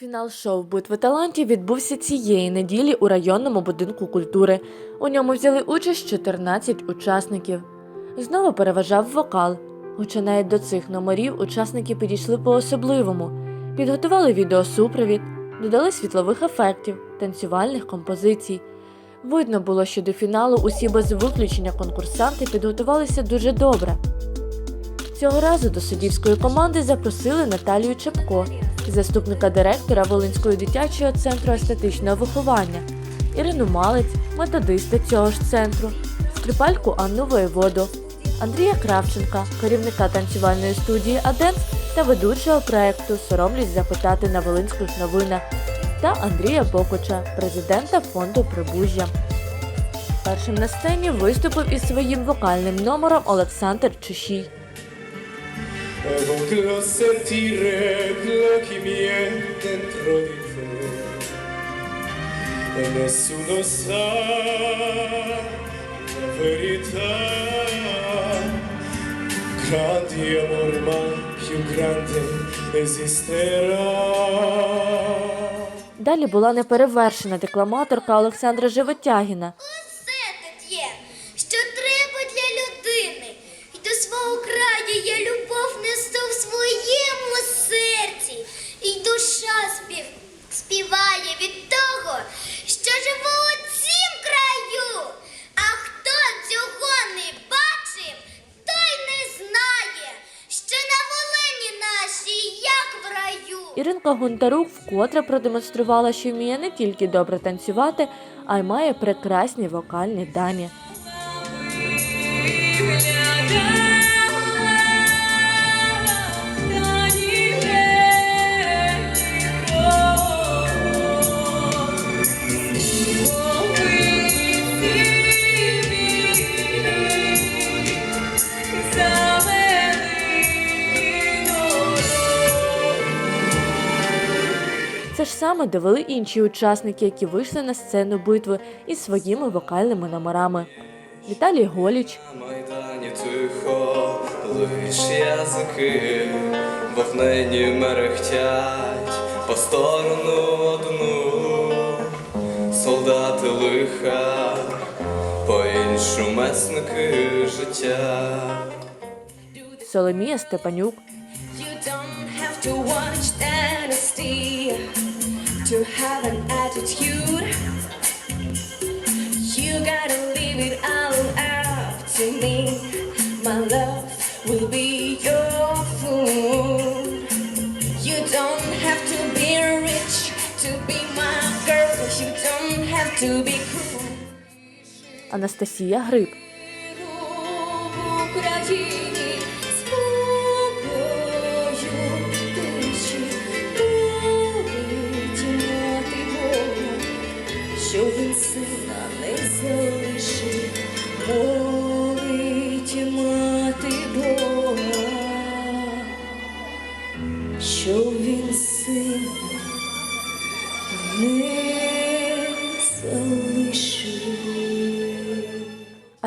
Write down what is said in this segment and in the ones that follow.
Фінал шоу Битви талантів відбувся цієї неділі у районному будинку культури. У ньому взяли участь 14 учасників. Знову переважав вокал. Хоча навіть до цих номерів учасники підійшли по-особливому, підготували відеосупровід, додали світлових ефектів, танцювальних композицій. Видно було, що до фіналу усі без виключення конкурсанти підготувалися дуже добре. Цього разу до суддівської команди запросили Наталію Чепко, заступника директора Волинського дитячого центру естетичного виховання, Ірину Малець, методиста цього ж центру, скрипальку Анну Воєводу, Андрія Кравченка, керівника танцювальної студії Аденс та ведучого проекту Соромлюсь запитати на Волинських новинах та Андрія Бокоча, президента фонду Прибужжя. Першим на сцені виступив із своїм вокальним номером Олександр Чушій. Con quello che mi è dentro di te e nessuno sa la verità grandi amor ma più grande esisterà Далі була неперевершена декламаторка Олександра Животягіна. Все тут є, що треба для людини. І до свого краю я любов несу в своєму серці. І душа спів, співає від того, що живу у цім краю. А хто цього не бачив, той не знає, що на Волині нашій, як в раю. Гонтарук вкотре продемонструвала, що вміє не тільки добре танцювати, а й має прекрасні вокальні дані. Саме довели інші учасники, які вийшли на сцену битви із своїми вокальними номерами. Віталій Голіч, На майдані тихо, лиш язики, вогнені мерехтять по сторону одну, солдати лиха, по іншу месники життя. Соломія Степанюк, You don't have to watch to have an attitude. You gotta leave it all up to me. My love will be your food. You don't have to be rich to be my girl. You don't have to be cruel. Анастасія Гриб,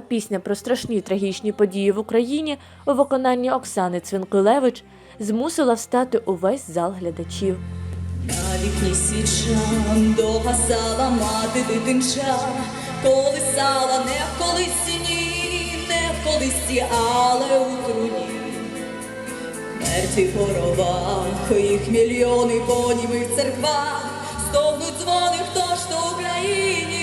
Пісня про страшні трагічні події в Україні у виконанні Оксани Цвинкулевич змусила встати увесь зал глядачів. На вікні січам догасала мати дитинча, колисала не в колисці, ні, не в колисці, але у труні. Мерті по їх мільйони по німих церквах, стогнуть дзвони, хто ж то Україні,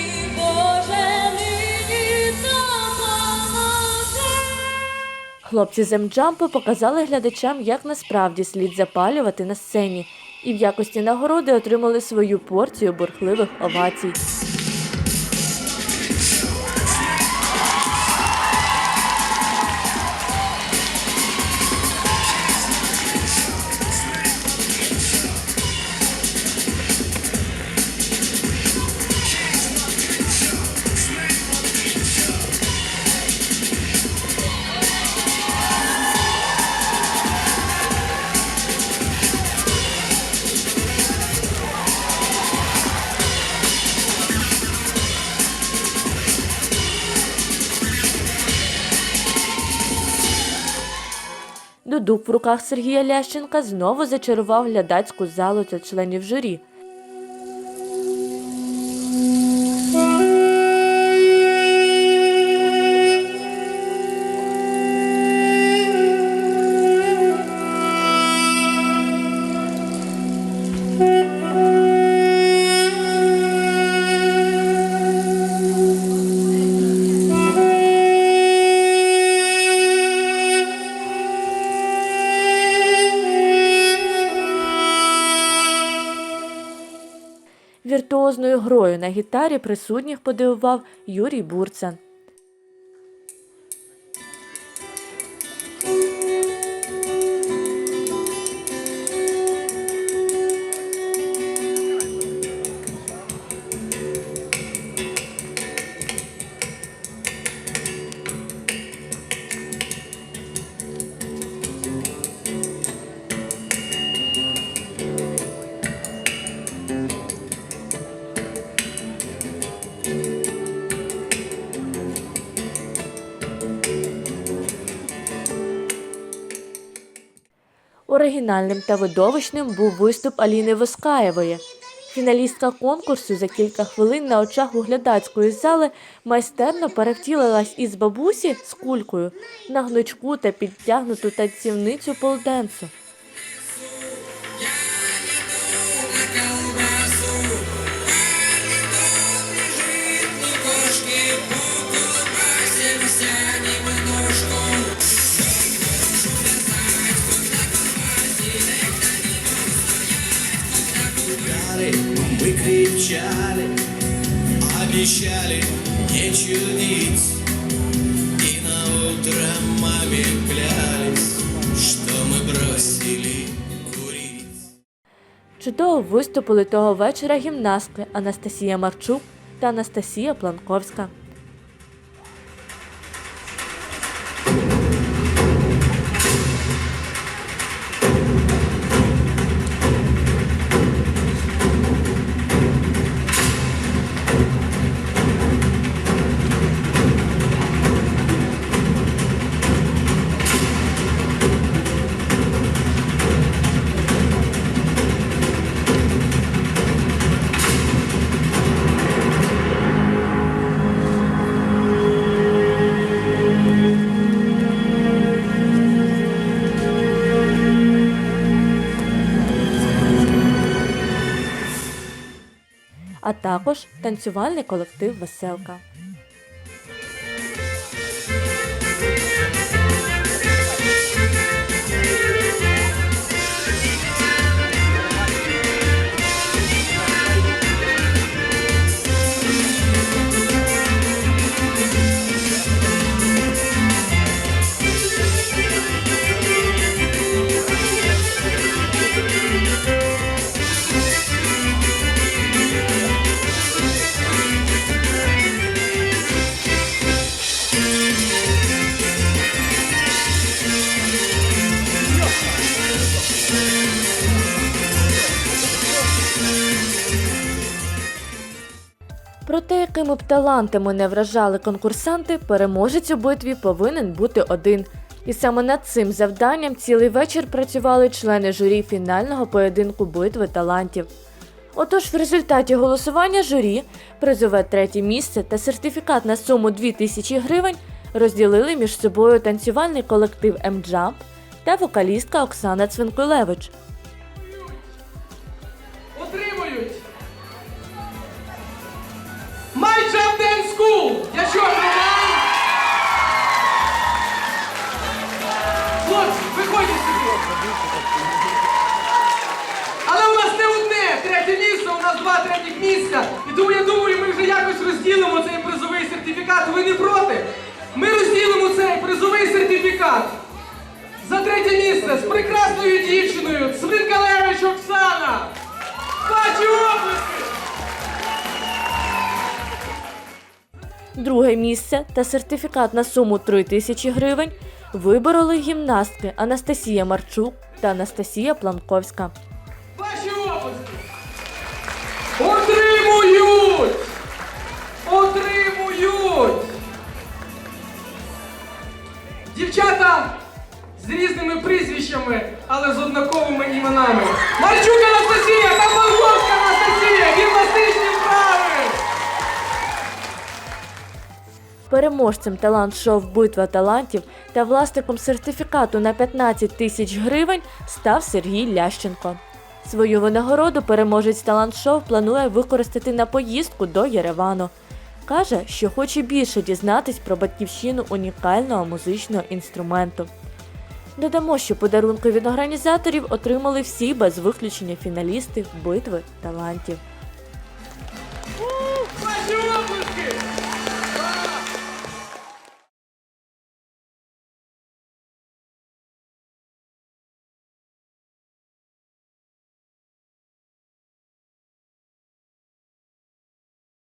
Хлопці з Емджампу показали глядачам, як насправді слід запалювати на сцені, і в якості нагороди отримали свою порцію бурхливих овацій. Фундук в руках Сергія Лященка знову зачарував глядацьку залу та членів журі. На гітарі присутніх подивував Юрій Бурцан. Оригінальним та видовищним був виступ Аліни Воскаєвої. Фіналістка конкурсу за кілька хвилин на очах у глядацької зали майстерно перевтілилась із бабусі з кулькою на гнучку та підтягнуту танцівницю полденсу. Кричали, обещали не чудить И на утро маме клялись, что мы бросили курить Чудово виступили того вечора гімнастки Анастасія Марчук та Анастасія Планковська. А також танцювальний колектив Веселка. Якими б талантами не вражали конкурсанти, переможець у битві повинен бути один. І саме над цим завданням цілий вечір працювали члени журі фінального поєдинку битви талантів. Отож, в результаті голосування журі призове третє місце та сертифікат на суму 2000 гривень розділили між собою танцювальний колектив М-Джамп та вокалістка Оксана Цвинкулевич. My Jump Dance School! Я що, приймаю? Хлопці, виходьте сюди! Але у нас не одне третє місце, у нас два третіх місця. І тому я думаю, ми вже якось розділимо цей призовий сертифікат. Ви не проти? Ми розділимо цей призовий сертифікат за третє місце з прекрасною дівчиною Цвинкалевич Оксана! Ваші Друге місце та сертифікат на суму 3 тисячі гривень вибороли гімнастки Анастасія Марчук та Анастасія Планковська. Переможцем талант-шоу Битва талантів та власником сертифікату на 15 тисяч гривень став Сергій Лященко. Свою винагороду переможець талант-шоу планує використати на поїздку до Єревану. Каже, що хоче більше дізнатись про батьківщину унікального музичного інструменту. Додамо, що подарунки від організаторів отримали всі без виключення фіналісти битви талантів.